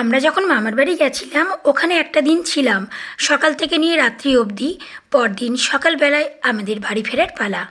আমরা যখন মামার বাড়ি গেছিলাম, ওখানে একটা দিন ছিলাম। সকাল থেকে নিয়ে রাত্রি অবধি। পরদিন সকালবেলায় আমাদের বাড়ি ফেরার পালা।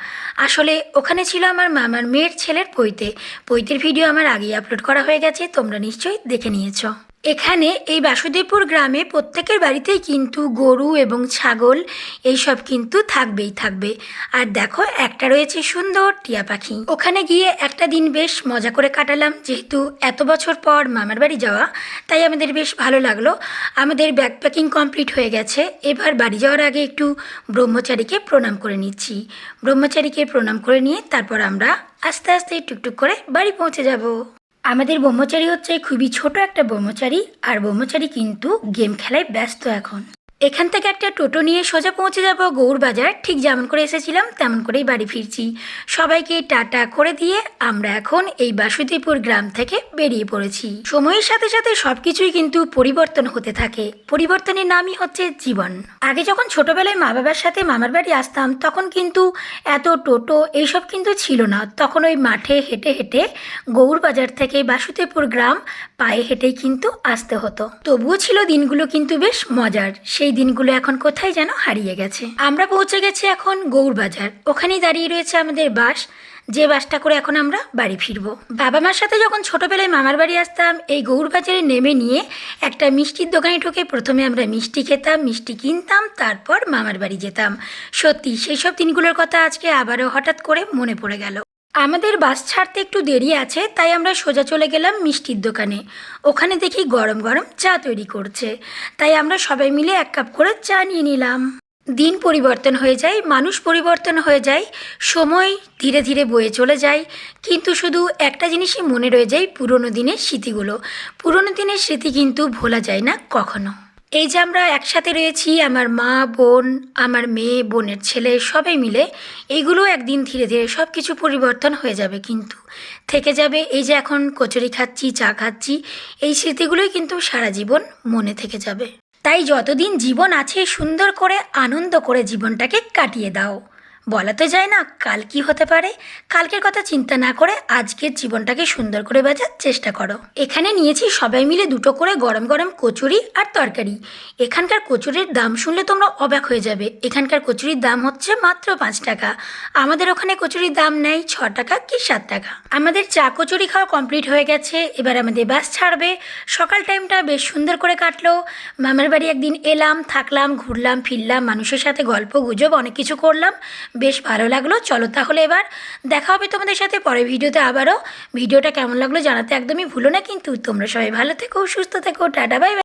আসলে ওখানে ছিল আমার মামার মেয়ের ছেলের পৈতে। পৈতের ভিডিও আমার আগেই আপলোড করা হয়ে গেছে, তোমরা নিশ্চয়ই দেখে নিয়েছো। এখানে এই বাসুদেবপুর গ্রামে প্রত্যেকের বাড়িতেই কিন্তু গরু এবং ছাগল, এইসব কিন্তু থাকবেই থাকবে। আর দেখো, একটা রয়েছে সুন্দর টিয়া পাখি। ওখানে গিয়ে একটা দিন বেশ মজা করে কাটালাম, যেহেতু এত বছর পর মামার বাড়ি যাওয়া, তাই আমাদের বেশ ভালো লাগল। আমাদের ব্যাকপ্যাকিং কমপ্লিট হয়ে গেছে। এবার বাড়ি যাওয়ার আগে একটু ব্রহ্মচারীকে প্রণাম করে নিচ্ছি। ব্রহ্মচারীকে প্রণাম করে নিয়ে তারপর আমরা আস্তে আস্তে টুকটুক করে বাড়ি পৌঁছে যাব। আমাদের ব্রহ্মচারী হচ্ছে খুবই ছোট একটা ব্রহ্মচারী আর ব্রহ্মচারী কিন্তু গেম খেলায় ব্যস্ত এখন। এখান থেকে একটা টোটো নিয়ে সোজা পৌঁছে যাব গৌর বাজার ঠিক যেমন করে এসেছিলাম, তেমন করেই বাড়ি ফিরছি। সবাইকে টাটা করে দিয়ে আমরা এখন এই বাসুদেবপুর গ্রাম থেকে বেরিয়ে পড়েছি। সময়ের সাথে সাথে সব কিছুই কিন্তু পরিবর্তন হতে থাকে। পরিবর্তনের নামই হচ্ছে জীবন। আগে যখন ছোটবেলায় মা বাবার সাথে মামার বাড়ি আসতাম, তখন কিন্তু এত টোটো এইসব কিন্তু ছিল না। তখন ওই মাঠে হেঁটে হেঁটে গৌর বাজার থেকে বাসুদেবপুর গ্রাম পায়ে হেঁটেই কিন্তু আসতে হতো। তবুও ছিল দিনগুলো কিন্তু বেশ মজার। সেই দিনগুলো এখন কোথায় যেন হারিয়ে গেছে। আমরা পৌঁছে গেছি এখন গৌর বাজার ওখানেই দাঁড়িয়ে রয়েছে আমাদের বাস। যে বাসটা করে এখন আমরা বাড়ি ফিরবো। বাবা মার সাথে যখন ছোটবেলায় মামার বাড়ি আসতাম, এই গৌর বাজারে নেমে নিয়ে একটা মিষ্টির দোকানে ঢুকে প্রথমে আমরা মিষ্টি খেতাম, মিষ্টি কিনতাম, তারপর মামার বাড়ি যেতাম। সত্যি, সেই সব দিনগুলোর কথা আজকে আবারও হঠাৎ করে মনে পড়ে গেল। আমাদের বাস ছাড়তে একটু দেরি আছে, তাই আমরা সোজা চলে গেলাম মিষ্টির দোকানে। ওখানে দেখি গরম গরম চা তৈরি করছে। তাই আমরা সবাই মিলে এক কাপ করে চা নিয়ে নিলাম। দিন পরিবর্তন হয়ে যায়, মানুষ পরিবর্তন হয়ে যায়, সময় ধীরে ধীরে বয়ে চলে যায়। কিন্তু শুধু একটা জিনিসই মনে রয়ে যায় পুরনো দিনের স্মৃতিগুলো। পুরনো দিনের স্মৃতি কিন্তু ভোলা যায় না কখনো। এই যে আমরা একসাথে রয়েছি, আমার মা, বোন, আমার মেয়ে, বোনের ছেলে, সবাই মিলে, এইগুলো একদিন ধীরে ধীরে সব কিছু পরিবর্তন হয়ে যাবে কিন্তু, থেকে যাবে এই যে এখন কচুরি খাচ্ছি, চা খাচ্ছি, এই স্মৃতিগুলোই কিন্তু সারা জীবন মনে থেকে যাবে। তাই যতদিন জীবন আছে, সুন্দর করে, আনন্দ করে জীবনটাকে কাটিয়ে দাও। বলা তো যায় না, কাল কি হতে পারে? কালকের কথা চিন্তা না করে আজকের জীবনটাকে সুন্দর করে বাঁচার চেষ্টা করো। এখানে নিয়েছি সবাই মিলে দুটো করে গরম গরম কচুরি আর তরকারি। এখানকার কচুরির দাম শুনলে তোমরা অবাক হয়ে যাবে। এখানকার কচুরির দাম হচ্ছে মাত্র পাঁচ টাকা। আমাদের ওখানে কচুরির দাম নেয় ছ টাকা কি সাত টাকা। আমাদের চা কচুরি খাওয়া কমপ্লিট হয়ে গেছে, এবার আমাদের বাস ছাড়বে। সকাল টাইমটা বেশ সুন্দর করে কাটলো। মামার বাড়ি একদিন এলাম, থাকলাম, ঘুরলাম, ফিরলাম, মানুষের সাথে গল্প গুজব, অনেক কিছু করলাম। বেশ ভালো লাগল। চলো তাহলে এবার দেখা হবে তোমাদের সাথে পরে ভিডিওতে আবারও। ভিডিওটা কেমন লাগল জানাতে একদমই ভুলো না, কিন্তু তোমরা সবাই ভালো থেকো, সুস্থ থেকো, টাটা বাই।